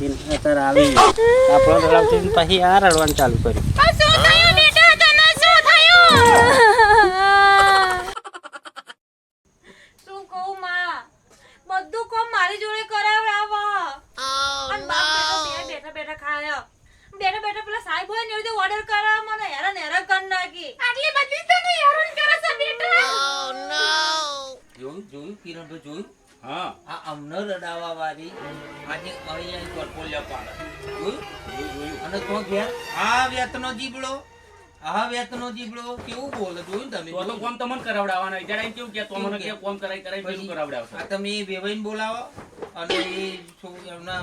ને અત્યારે આવી આપણો રડાવતી ને પછી આ રડવાનું ચાલુ કર્યું. આ શું થયું બેટા તને શું થયું? શું કહું માં? બધું કામ મારી જોડે કરાવડાવો. અને બાપ બેઠા બેઠા ખાયો. બેઠા બેઠા પેલા સાહેબ હોય ને એ રીતે ઓર્ડર કરાવ મને હેરાન હેરાન કરી નાખી. આટલી બધી તને હેરાન કરે છે બેટા. જોયું જોયું તો જોયું હા. આ અમને રડાવા વાળી આજે અહીંયા પરપોલિયા પાડે. જોયું? અને તો ઘેર આ વેતનો જીબડો આ વેતનો જીબડો કેવું બોલે? જોયું તમે? તો કોમ તમને કરાવડાવવાના. જરા કેવું કે તો મને કે? કોમ કરાય કરાય પેલું આ તમે વેવાઈને બોલાવો અને એ એમના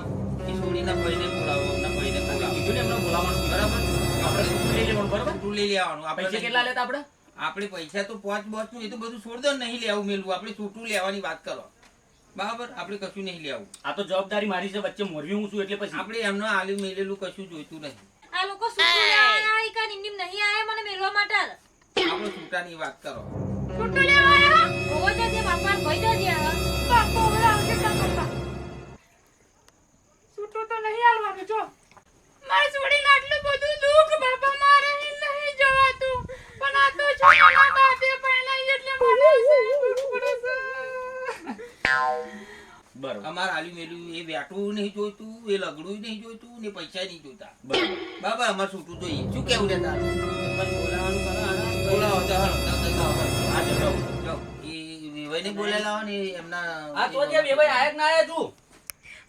ભાઈને બોલાવો એમના ભાઈને બોલાવો. કીધું ને એમને બોલાવવાનું બરાબર? આપણે શું લઈ લેવાનું બરાબર? લઈ લેવાનું? પૈસા આપણે કેટલા લેતા આપણે? આપણે પૈસા તો પોચ બોચનું એ તો બધું છોડ દો નહીં લેવું મેલું. આપણે છૂટું લેવાની વાત કરો. બરાબર? આપણે કશું નહીં લેવું આ તો જવાબદારી મારી છે વચ્ચે મોરવી હું છું એટલે પછી. આપણે એમનો આલી મેલેલું કશું જોઈતું નહીં. આ લોકો શું આયા કા નિમ નહીં આયા મને મેલવા માટે? આપણે છૂટાની વાત કરો. છૂટું લેવા આયા ઓવો જજે બાપા કોઈ જજે બાપો ઓલા આવશે કા કરતા. છૂટું તો નહીં આલવાનું જો. મારે છોડીને આટલું બધું દુખ બાપા. મેલું નહીં જોઈતું એ લગડું નહીં જોઈતું ને પૈસા નહીં જોઈતા. બરાબર અમારે છૂટું જોઈએ. શું કેવું રે તારું? બોલાવાનું બોલાવો તો બોલેલા ને એમના આ તો જે બે ભાઈ આયા ના આયા તું?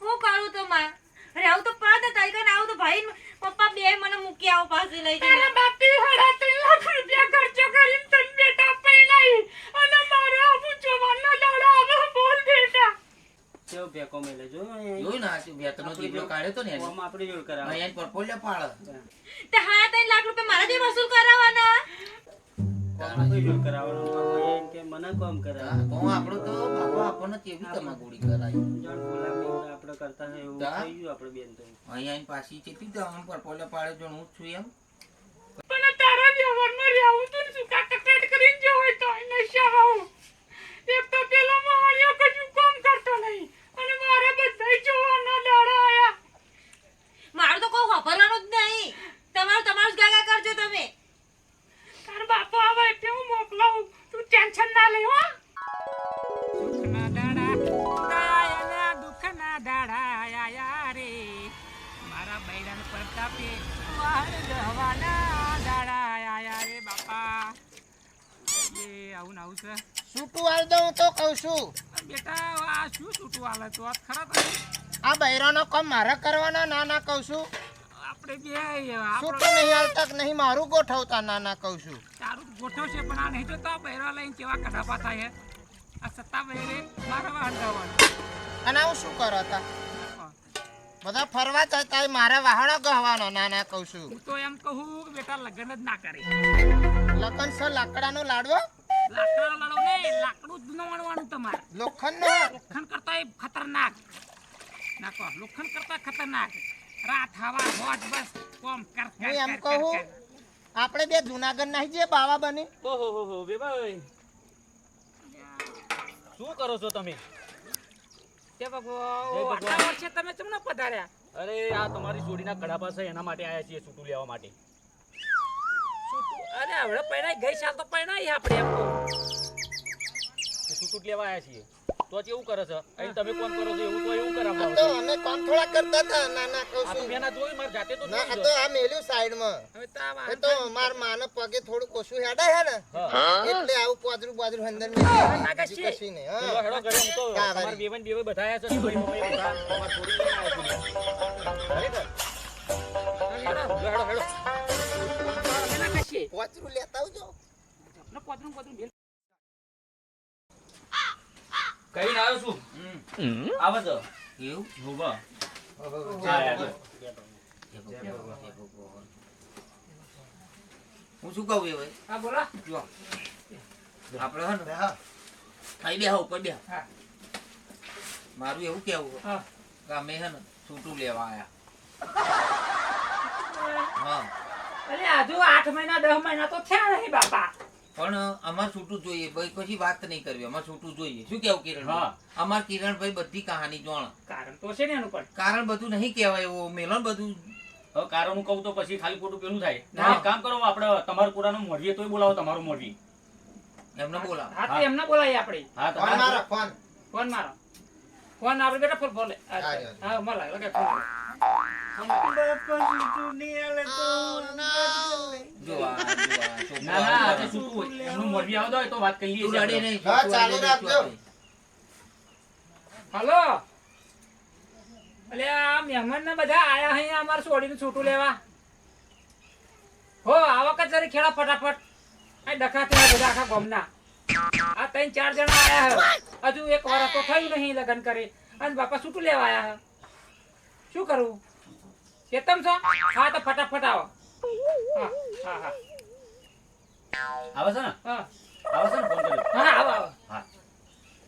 હું કરું તો માં અરે આવું તો પાદ હતા. ઈ આવું તો ભાઈ પપ્પા બે મને મૂકી આવો પાસે લઈ જઈને. તારા બાપી હડા ત્રણ લાખ રૂપિયા ખર્ચો કરીને તન બેટા પૈણાઈ અને મારે આવું જોવાનો દાડા આવે બોલ બેટા કેવો ફેંકો મેલે જો અહીંયા. જોયું ને આ શું વેતનો જીબડો કાઢ્યો તો ને એને. કોમ આપણી જોડે કરાવે. અહીંયા પરપોલિયા પાડે. તે હા ત્રણ લાખ રૂપિયા મારા જે વસૂલ કરાવવાના? કોમ આપણી જોડે કરાવવાનું. એમ કે મને કોમ કરાવે. તો આપણો તો બાપા આપણને કેવી તમાકુડી કરાય આપણે કરતા હોય એવું? થઈ ગયું આપણે બેન તો. અહીંયા પાછી ચેતી તો આમ પરપોલિયા પાડે જો હું જ છું એમ. છૂટું હાલે તો વાત ખરા આ બૈરાનો કામ મારે કરવાનો ના ના કહું છું. આપણે બે છૂટું નહીં હાલતા નહીં મારું ગોઠવતા ના ના કહું છું. તારું ગોઠવશે પણ આ નહીં જોતા બૈરા લઈને કેવા કઢાપા થાય હે. આ સત્તા બૈરે મારા વાહન અને હું શું કરો તા બધા ફરવા જતા મારે વાહણો ગહવાનો ના ના કહું છું. હું તો એમ કહું બેટા લગ્ન જ ના કરે. લખન સર લાકડાનો લાડવો? લાકડા લડો ને લાકડું જ ન વણવાનું તમારે. લોખંડનો લોખંડ કરતા ખતરનાક. નાખો લોખંડ કરતા ખતરનાક. રાત હવા હોટ બસ કોમ કર કર, હું એમ કહું આપણે બે જુનાગઢ નાહી જઈએ બાવા બની. ઓહો હો હો બે ભાઈ. શું કરો છો તમે? તે ભગવાન. આટલા વર્ષે તમે કેમ ન પધાર્યા? અરે આ તમારી જોડીના કડાપા છે એના માટે આયા છીએ છૂટું લેવા માટે. અરે હવે પહેણાઈ ગઈ સાલ તો પહેણાઈ આપણે એમ જ લેવા આવ્યા છીએ. તો કેવું કરે છે. અહીં તમે કોણ કરો છો એવું તો એવું આ કરાવડાવો તો અમે કોણ થોડા કરતા હતા? ના ના કહું છું. મેં ના જોયું મારે જાતે તો ના તો. આ મેલ્યું સાઈડમાં. હવે તો આ તો માર માને પગે થોડું કોશું હેડે હે ને? એટલે આવું પાદરું પાદરું અંદર મે. કશી નહીં હા. હેડો ઘરે હું તો માર બેવન બેવે બધા આયા છે. આયા છું. હેડો હેડો. હેડો એના લેતા આવજો. ને પોતરું પોતરું કઈ આવ્યો છું. આવે છે એવું? જય હા, શું કહું એ ભાઈ? હા બોલા. જો. આપણે હે ને હા. ખાઈ બે ઉપર બે હા. મારું એવું કેવું હા. કે અમે હે ને છૂટું લેવા આયા. હા. અરે આજુ આઠ મહિના દસ મહિના તો થયા નહીં બાપા. પણ અમારે છૂટું જોઈએ. ભાઈ પછી વાત નહીં કરવી. અમારે છૂટું જોઈએ. શું કેવું કિરણ? હા. અમાર કિરણભાઈ બધી કહાની જોણ. કારણ તો છે ને એનું પણ. કારણ બધું નહીં કહેવાય એવું મેલો બધું. હવે કારણ હું કહું તો પછી ખાલી ખોટું પેલું થાય. ના. કામ કરો આપણે તમારું પુરાનું મોઢીએ તોય બોલાવો તમારું મોઢી. એમને બોલાવો. હા તો એમને બોલાવીએ આપણે. હા ફોન મારો ફોન. ફોન મારો. ફોન આપણે બેટા ફોન બોલે હા, મળે લગે ફોન. હલો અલે આ મહેમાન ને બધા આયા અહીંયા અમારે છોડીને છૂટું લેવા હો આ વખત જરી ખેડા ફટાફટ આ ડખા થયા બધા આખા ગોમના આ ત્રણ ચાર જણા આયા હે હજુ એક વર્ષ તો થયું નહીં લગ્ન કરે. અને બાપા છૂટું લેવા આયા શું કરવું ચેતમ છો? હા તો ફટાફટ આવો. હા હા હા. આવે છે ને? હા. આવે છે ને ફોન કર્યો? હા આવો આવો.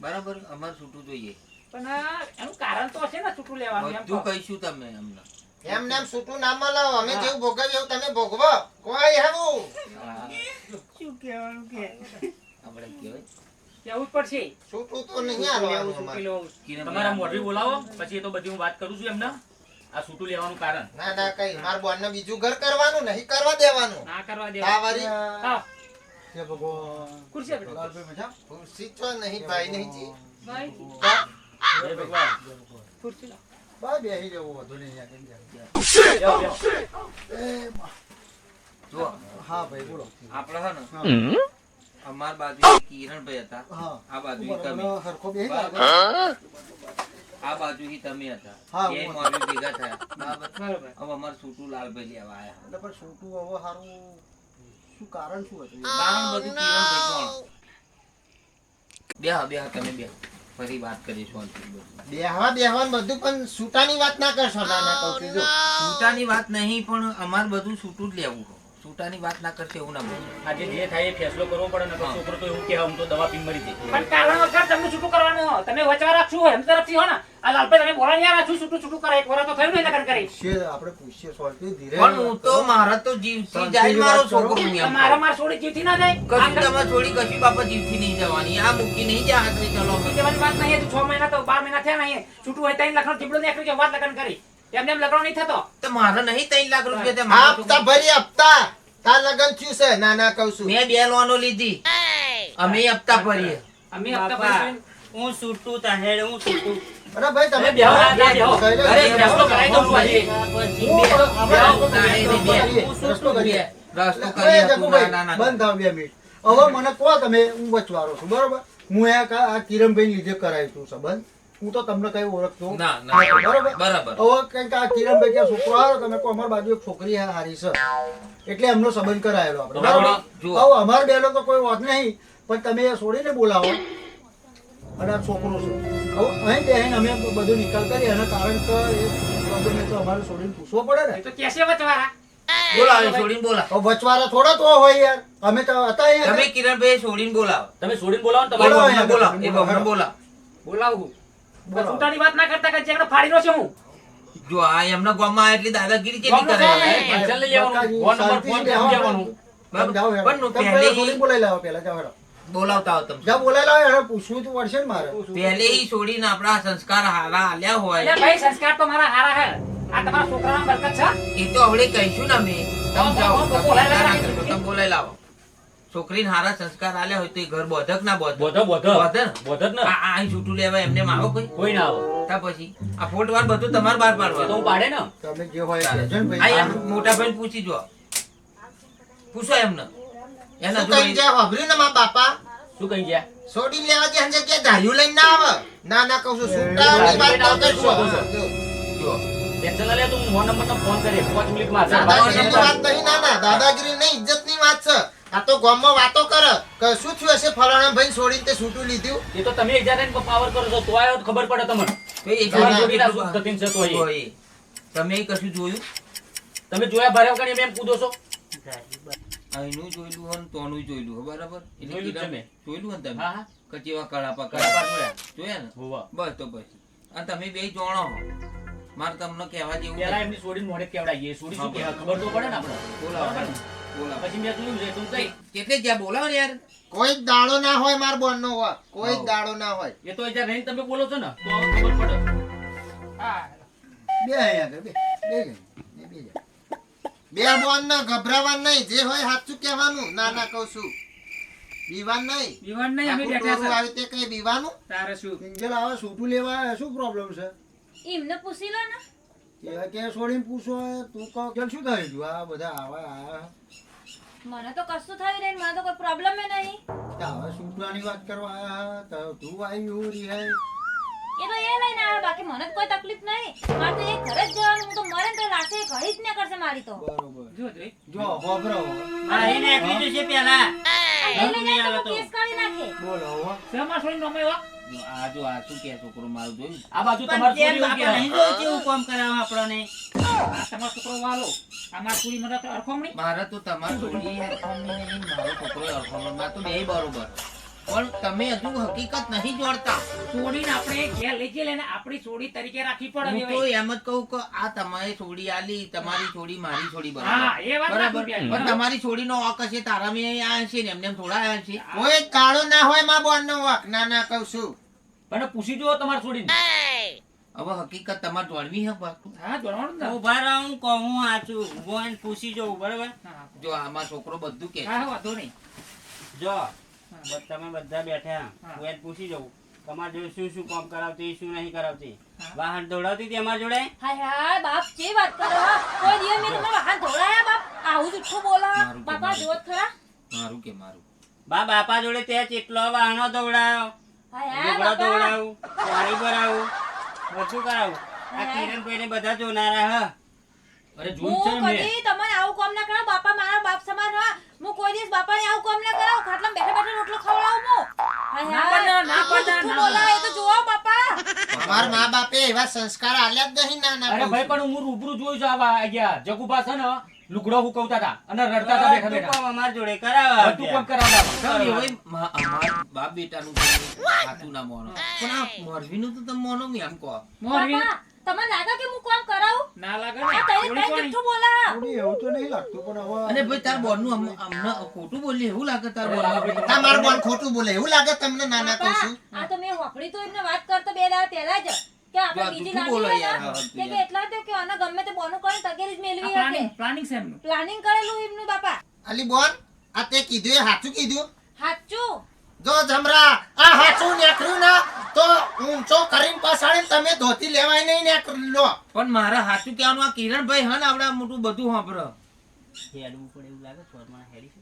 બરાબર અમારે છૂટું જોઈએ. પણ એનું કારણ તો હશે ને છૂટું લેવાનું એમ બધું કહીશું તમે અમને એમ ને એમ છૂટું ના મળો. અમે જેવું ભોગવ્યું એવું તમે ભોગવો. કોઈ હેવું. હા. આપણે કહેવાય. કેવું જ પડશે. છૂટું તો નહીં લેવું, હાલવાનું છૂટું અમારે. લેવું. કિરણ તમારા મોઢી બોલાવો પછી એ તો બધી હું વાત કરું છું એમને. આ છૂટું લેવાનું કારણ. ના ના કઈ માર બોન ને બીજું ઘર કરવાનું નહીં કરવા દેવાનું. ના કરવા દે આ હા. ખુરશી ખુરશી છો નહીં ભાઈ નહીં જી. ભાઈ. ભગવાન. ખુરશી લાવ. જાઓ, જાઓ. જો હા ભાઈ બોલો. આપણે હે ને અમાર બાજુ કિરણભાઈ હતા. હા. આ બાજુ તમે. મને હરખો બેહી બરાબર. લાગે. આ બાજુ તમે હતા. હા, બે મોરબી ભેગા થયા. બરાબર. હવે અમાર છૂટું લાલભાઈ લેવા આયા. એટલે પણ છોટું હવે હારું શું કારણ શું હતું? કારણ બધું કિરણભાઈ કોણ? બેહ બેહ તમે બેહ. ફરી વાત કરીશું બેહવા બેહવાનું બધું પણ છૂટાની વાત ના કરશો ના ના કહું છું છૂટાની વાત નહીં પણ અમાર બધું છૂટું જ લેવું છૂટાની વાત ના કરશે એવું ના બોલો. આજે જે થાય એ ફેસલો કરવો પડે ને છોકરો તો એવું કે હું તો દવા પી મરી જઈ પણ કારણ વગર તમને છૂટું કરવાનું તમે વચવા રાખશું એમ તરફથી હો ને? આ લાલભાઈ તમે બોલા નહીં રાખશું છૂટું છૂટું કરે. એક વાર તો થયું નહીં લગન કરી. છે આપણે પૂછીએ સોલ્ટી ધીરે. પણ હું તો મારા તો જીવથી જાય મારો છોકરો મારા માર છોડી જીવતી ના જાય? કશું તમે છોડી કશું બાપા જીવથી નહીં જવાની. આ મૂકી નહીં જા હાથની ચલો. કશું વાત નહીં હજુ છ મહિના તો બાર મહિના થયા નહીં. છૂટું હોય ત્યાં લખણ ચીબડો નીકળી જાય વાત લગન કરી. એમને એમ લગ્ન નહીં થતો. તો મારે નહીં ત્રણ લાખ રૂપિયા તે હપ્તા ભરી હપ્તા તાર લગન થયું છે. ના ના કહું છું. મેં બે લોનો લીધી. અમે હપ્તા ભરીએ. અમે હપ્તા ભરીએ. હું છૂટું તાહેડ હું છૂટું. અરે ભાઈ તમે બેહો. અરે કરાવી દઉં રસ્તો કરીએ, રસ્તો કરીએ. બંધ થાવ બે મિનિટ. હવે મને કહો તમે હું વચવારો છું. બરોબર? હું આ કા- કિરણભાઈ લીધે કરાયું છું સંબંધ. હું તો તમને કઈ ઓળખતો. બરોબર? હવે કંઈક આ કિરણભાઈ કે છોકરો આવ્યો તમે કોઈ અમારી બાજુ એક છોકરી હારી છે. એટલે એમનો સંબંધ કરાયેલો આપણે. બરાબર. બરાબર હવે અમારે બેનો તો કોઈ વાત નહીં પણ તમે એ છોડીને બોલાવો. અને આ છોકરો છે. હવે અહીં બેહીને અમે બધું નિકાલ કરીએ એના કારણ કે એ તો અમારે છોડીને પૂછવો પડે ને. એ તો કેસે વચવારા. બોલાવો છોડીને બોલાવો. વચવારા થોડા તો હોય યાર. અમે તો હતા અહીંયા. તમે કિરણભાઈ છોડીને બોલાવો. તમે છોડીને બોલાવો ને તમારે બોલાવો એ બોલાવો. બોલાવું બોલાવો. છૂટાની વાત ના કરતા કે જેકડો ફાડી નો છે હું? જો આ એમના ગામમાં એટલી દાદાગીરી કે કરે? લઈ લેવાનું ફોન નંબર ફોન યાર. પણ પહેલે લાવો પહેલા હેડો. બોલાવતા હો તમે. જાઓ બોલાવી પૂછવું તો પડશે ને મારે. પહેલે ઈ છોડીને આપણા સંસ્કાર હારા આલ્યા હોય. ભાઈ સંસ્કાર તો મારા હારા હે. આ તમારા છોકરાના બરકત છે? એ તો હવે કહીશું ને અમે. તમે જાઓ. બોલાઈ લાવો. કરશો, તમે બોલાવી લાવો છોકરીને હારા સંસ્કાર આલ્યા હોય તો એ ઘર બોધક ના બોધક. બોધો બોધો બોધે ને? બોધો આ આ અહીં છૂટું લેવા એમને માં આવો કોઈ? કોઈ ના આવો. તા પછી. આ ફોટ વાર બધું તમારે બહાર પાડવા તો હું પાડે ને? તમે જે હોય ને આ મોટા ભાઈ પૂછી જો. પૂછો એમને. એના શું કઈ જાય વાપર્યું ને મા બાપા? શું કહી જાય છોડી લેવા જે હંજે કે ધાર્યું લઈને ના આવે? ના ના કહું છું. છૂટાની વાત ના કરશો? જો. ટેન્શન ના લે તું ફોન નંબર નો ફોન કરી. 5 મિનિટમાં દાદાગીરી વાત નહીં ના ના. દાદાગીરી નહીં ઇજ્જતની વાત છે. આ તો ગામમાં વાતો કરે. કે શું થયું હશે? ફલાણા ભાઈ છોડીને તે છૂટું લીધું? એ તો તમે એક જાતે પાવર કરો છો. તો આયો ખબર પડે તમને. એ છોડી જોડીના શુદ્ધ થતીન છે તો એ. તમે કશું જોયું? તમે જોયા ભારે વગર એમ કૂદો છો? અહીંનું જોયેલું હોય તોનું જોયેલું હોય બરાબર? એટલે તમે. જોયેલું હોય તમે? હા હા. કળાપા કળા કળાપા જોયા. જોયા ને? હોવા. બસ તો પછી અને તમે બે જોણો. હો મારે તમને કહેવા જેવું પેલા એમની છોડીને મોઢે કેવડાવીએ? છોડી શું ખબર તો પડે ને આપણે. બોલાવો. પછી મેં જોયું છે તું કઈ? કેટલે જ્યાં બોલાવો ને યાર? કોઈ દાડો ના હોય માર બોન નો હોય. કોઈ દાડો ના હોય. એ તો જ્યાં રહીને તમે બોલો છો ને તો ખબર પડે. હા. બે અહીંયા બે બે બે બે બોન ના ગભરાવા નહીં જે હોય સાચું કહેવાનું. ના ના કહું છું. બીવાન નહીં. બીવાન નહીં અમે બેઠા છે. આવી તે કઈ બીવાનું? તારે શું? કિંજલ આવે સૂટું લેવા શું પ્રોબ્લેમ છે? એમને પૂછી લો ને. કે કે છોડીને પૂછો તું કહો કે શું થયું આ બધા આવા આયા મને તો કશું થયું નહીં મને તો કોઈ પ્રોબ્લેમ નહીં. આવા સૂટવાની વાત કરવા આયા તો તું આવ્યું હે? એ તો એ લઈને આવ્યો બાકી મને તો કોઈ તકલીફ નહીં. મારે તો એ ઘરે જ જવાનું હું તો મરે તો લાશે ઘડી જ ને કરશે મારી તો. બરોબર. જો જો હોભરો આ એને કીધું છે પેલા આ બોલો હો. શેમાં જો આ શું કે છોકરો મારું જોયું? આ બાજુ તમારે નહીં કેવું કામ કરાવે આપણને. આ તમારો છોકરો વાલો. આ મારી છોડી મને તો અરખોમણી મારે તો તમારી છોડી અરખામણી નહીં મારો છોકરો અરખામણી માં તો બે બરોબર. પણ તમે હજુ હકીકત નહીં જોડતા. છોડીને આપણે ઘેર લઈ જઈએ આપણી સોડી તરીકે રાખવી પડે હું તો એમ જ કહું કે આ તમારી સોડી આલી તમારી સોડી મારી છોડી હા બરાબર એ વાત બરાબર? પણ તમારી સોડી નો વાક હશે તારા મે આયા છે ને એમને થોડા આયા છે કોઈ કાળો ના હોયમાં બોન નો વાક. ના ના કહું છું. પણ પૂછી જુઓ તમારી સોડી હવે હકીકત તમારે જોડવી હે બાપુ હા જોડવાનું ને. ઊભા રહો હું કહું હું આચું ઊભો પૂછી જવું બરાબર? જો આમાં છોકરો બધું કે હા વાંધો નહીં. જો. તમે બધા બેઠા હા. પૂછી જવું તમારે જોડે શું શું કામ કરાવતી શું નહીં કરાવતી? વાહન દોડાવતી હતી અમારા જોડે? હાય હાય બાપ જે વાત કરો કોઈ દિવસ મેં તમારા વાહન દોડાયા બાપ. આવું જુઠ્ઠું બોલા. બાપા જોત ખરા. મારું કે મારું? બા બાપા જોડે તે કેટલો વાહનો દોડાયો હાય હાય લુગડા બાપા. દોડાવું પાણી ભરાવું બધું કરાવું. આ કિરણ ભાઈ ને બધા જોનારા હ. અરે જોઈ છે હું મેં. કદી તમને આવું કામ ના કરાવ બાપા મારા બાપ સમાન હા હું કોઈ દિવસ બાપાને આવું કામ ના કરાવ ખાટલા બેઠા બેઠા રોટલો ખવડાવું હું. ના પણ ના પણ ના, બોલાય તો જોવો બાપા. અમાર મા બાપે એવા સંસ્કાર આલ્યા જ નહીં ના ના અરે ભાઈ પણ હું રૂબરૂ જોયું છે આવા ગયા જગુબા છે ને લુગડો હુકવતા હતા અને રડતા હતા બેઠા જોડે કામ કરાવતા અમારા બાપ બેટાનું તો ના મોનો પણ આ મોરબીનું તો તમે મોનો એમ કહો. મોરવી બાપા તમને લાગે કે હું ના લાગે ને. તઈ થોડી તઈ કોણી. જુઠ્ઠું બોલા. એવું તો નહીં લાગતું પણ હવે અને ભાઈ તાર બોનનું અમ- અમને ખોટું બોલી એવું લાગે તાર અરે બોનનું? માર બોન ખોટું બોલે એવું લાગે તમને ના ના કહું છું? આ તો મેં હોપડી તો એમને વાત કરતો બે દાડા પહેલા જ કે આપણે બીજી હા, કે એટલા તો કે આને ગમે તે બોનું કરે તગેરી જ પ્લાનિંગ પ્લાનિંગ છે એમનું. પ્લાનિંગ કરેલું એમનું બાપા. અલી બોન આ તે કીધું એ સાચું કીધું? હાચું જો જમરા આ હાચું નીકળ્યું ના તો ઊંચો કરીને પસાડીને તમે ધોતી લેવાય નહીં ને લો. પણ મારા હાચું કહેવાનું આ કિરણભાઈ હન આવડા મોટું બધું સાંભળો. હેડવું પડે એવું લાગે ચોરમાં હેડી છે.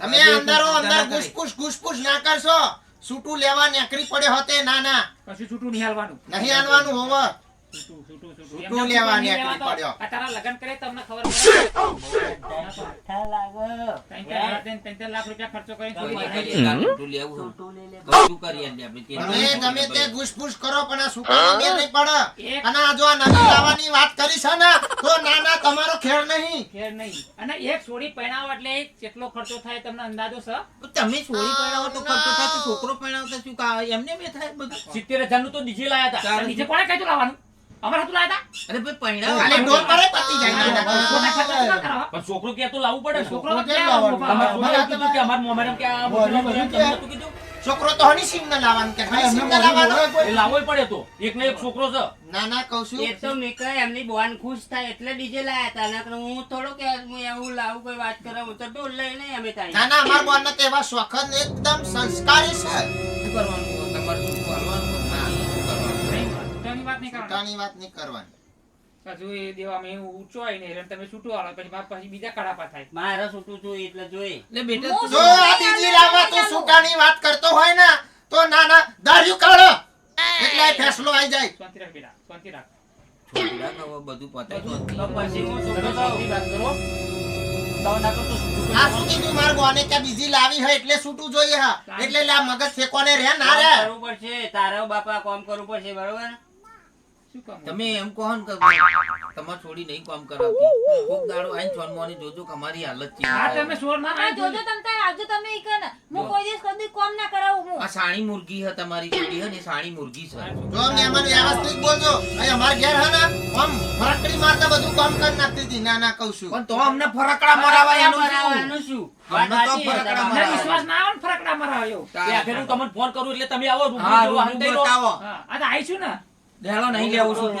તમે અંદરો અંદર ગુસકુસ ઘુસપુસ ના કરશો. છૂટું લેવા નેકરી પડે હોતે ના ના. કશું છૂટું નહીં હાલવાનું. નહીં હાલવાનું હોવ. છૂટું છૂટું છૂટું. છૂટું લેવા નીકળી પડ્યો. તારા લગ્ન કરે તમને ખબર પડે. લાગે લાખ રૂપિયા ખર્ચો કોઈ લેવું છૂટું ને. તમે તે કરો પણ આ નહીં અને આ જો આ નવી લાવવાની વાત કરી છે ને તો ના ના તમારો ખેર નહીં. અને એક છોડી પહેણાવો એટલે કેટલો ખર્ચો થાય તમને અંદાજો છે? તમે છોડી પહેણાવો તો ખર્ચો થાય તો છોકરો પહેરાવતા શું કા- એમને બે થાય બધું? સિત્તેર હજારનું તો નીચે લાયા હતા. નીચે કોણે કીધું લાવવાનું? અમારે હતું લાવ્યા અરે ભાઈ પહેરાવો ખાલી ડોલ પડે પતી જાય ના ના હતા? ખોટા ખર્ચા શું કરવા? પણ છોકરો કે તો લાવવું પડે છોકરો છોકરો ક્યાં કેમ આવો લાવવાનો? બાપા? તમારે છોકરાએ કીધું કે અમારા મોમાને કે આ બોલ, મોકલો, બધું એમ કે? નતું કીધું? છોકરો તો હની સિંગ ના લાવવાનું કે હની સિંગ ના લાવવાનું એ લાવવો પડે તો એક ને એક છોકરો છે ના ના કહું છું એ તો મેં એમની બોન ખુશ થાય એટલે ડીજે લાયા હતા નકર હું થોડો કે હું એવું લાવું કોઈ વાત કરે હું તો ઢોલ લઈ નહીં અમે થાય ના ના અમાર બોન તો તેવા શોખન એકદમ સંસ્કારી છે શું કરવાનું? તમારે છૂટાની વાત નહીં કરવાની. છૂટાની વાત નહીં કરવાની. પાછું એ દેવામાં એવું ઊંચો હોય ને એટલે તમે છૂટો આવો પછી બાપ પછી બીજા કડાપા થાય. મારે છૂટું છું એટલે જોઈ. એટલે બેટા જો આ બીજી લાવવા તો સુકાની વાત કરતો હોય ને તો ના ના દારૂ કાઢો. એટલે ફેસલો આવી જાય. શાંતિ રાખ બેટા શાંતિ રાખ. છોડી રાખ, હવે બધું પતાય તો તો પછી હું છોકરો વાત કરો. આ શું કીધું માર બોને કે બીજી લાવી હોય એટલે છૂટું જોઈએ હા. એટલે લા મગજ ફેંકોને રે ના રે. કરવું પડશે તારો બાપા કોમ કરવું પડશે બરોબર? તમે એમ કહો ને કે તમાર છોડી નહીં કામ કરાવતી. કોક દાડો આઈને છોનમોની જોજો કે અમારી હાલત હા ચેવી તમે સોર ના હા જોજો તમે તાર આવજો તમે ઈ કને હું કોઈ દિવસ કદી કામ ના કરાવું હું. આ સાણી મુર્ગી હે તમારી છોડી હે ને સાણી મુર્ગી છે. જો. મહેમાન વ્યવસ્થિત બોલજો. અહીં અમાર ઘેર હે ને આમ ફરકડી મારતા બધું કામ કરી નાખતી હતી. ના ના કહું છું. પણ તો અમને ફરકડા મરાવા એનું શું? એનું અમને તો ફરકડા મરાવા વિશ્વાસ ના આવે ફરકડા મરાવ્યો. બે ફેરું તમને ફોન કરું એટલે તમે આવો રૂબરૂ હા. બતાવો. હા આ તો આવીશું ને. લેલો નહીં લેવું છું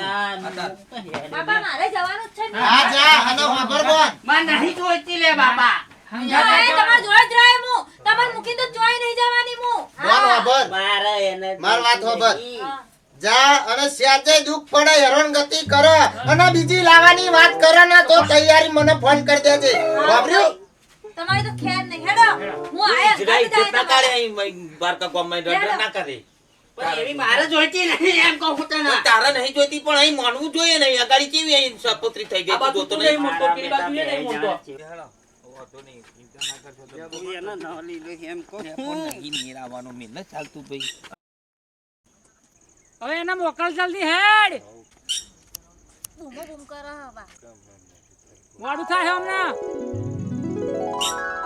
બાપા મારે જવાનું જ છે ને. હા જા. અને ખબર બોલ. માં નહીં જોઈતી લે બાપા. હા, એ તમારા જોડે જ રહે હું. તમારે મૂકીને તો જોઈ નહીં જવાની હું. બોલ ખબર મારે એને માર વાત ખબર. હા. જા અને સ્યાજે દુઃખ પડે હેરાનગતિ કરે. અને બીજી લાવવાની વાત કરો ને તો તૈયારી મને ફોન કરી દેજે. વાપર્યું? તમારી તો ખેર નહીં. હેડો. હું આયા પણ એવી મારે જોઈતી નહીં એમ કહું તને. તારે નહીં જોઈતી પણ અહીં માનવું જોઈએ નહીં અગાડી કેવી અહીં સપોતરી થઈ ગઈ તું જોતો નહીં નહીં મોટો. પેલી બાજુ એ નહીં. મોટો. એનો ન લીધો એમ કહું નહીં મેરાવાનો મેં ન ચાલતું ભાઈ. હવે એના મોકલ જલ્દી હેડ! બૂમો બૂમ કરો હવા વાડું થાય હમણાં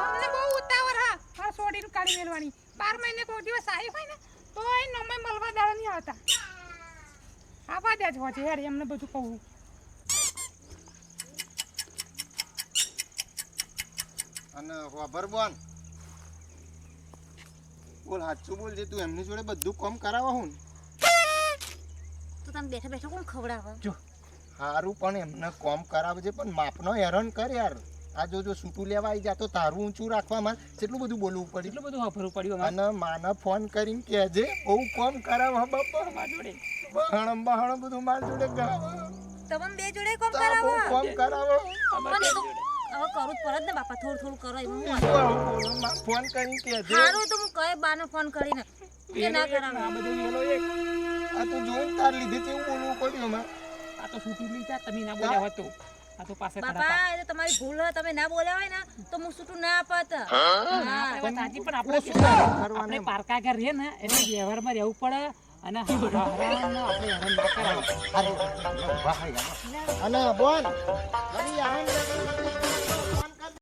અમને. બહુ ઉતાવળ હા. હા સોડીનું કાઢી મેળવાની. બાર મહિને કોઈ દિવસ આવી હોય ને તો એ નમે મળવા દાડા નહીં આવતા. આવા દે જ હોજે યાર એમને બધું કહું. અને ખબર બોલ બોલ સાચું બોલ જે તું એમની જોડે બધું કામ કરાવવા હું તો તમે બેઠા બેઠા કોણ ખવડાવે? સારું પણ એમને કોમ કરાવજે પણ માપનો હેરાન કર યાર. આ જો જો છૂટું લેવા આવી જા તો તારું ઊંચું રાખવામાં કેટલું બધું બોલવું પડ્યું એટલું બધું વાપરવું પડ્યું. અને માને ફોન કરીને કહેજે બહુ કોમ કરાવ બાપા. માર જોડે. બહાણ બહાણ બધું માર જોડે કરાવ તમે બે જોડે કોમ કરાવો? કોમ કરાવો. હવે કરું પરત ને બાપા થોડું થોડું કરો એમાં બોલો, ફોન કરીને કહેજે. સારું તો હું કહે બાને ફોન કરીને કે ના કરાવ. આ બધું વેલો એક. આ તો જોઈને તાર લીધે તેવું બોલવું પડ્યું અમારે આ તો સૂટી લીધા તમે ના બોલ્યા હોત બાપા તમારી ભૂલ તમે ના બોલ્યા હોય ને તો હું છૂટું ના આપત પણ આપણે પારકા ઘર ને એટલે વ્યવહારમાં રહેવું પડે અને. અને બોલ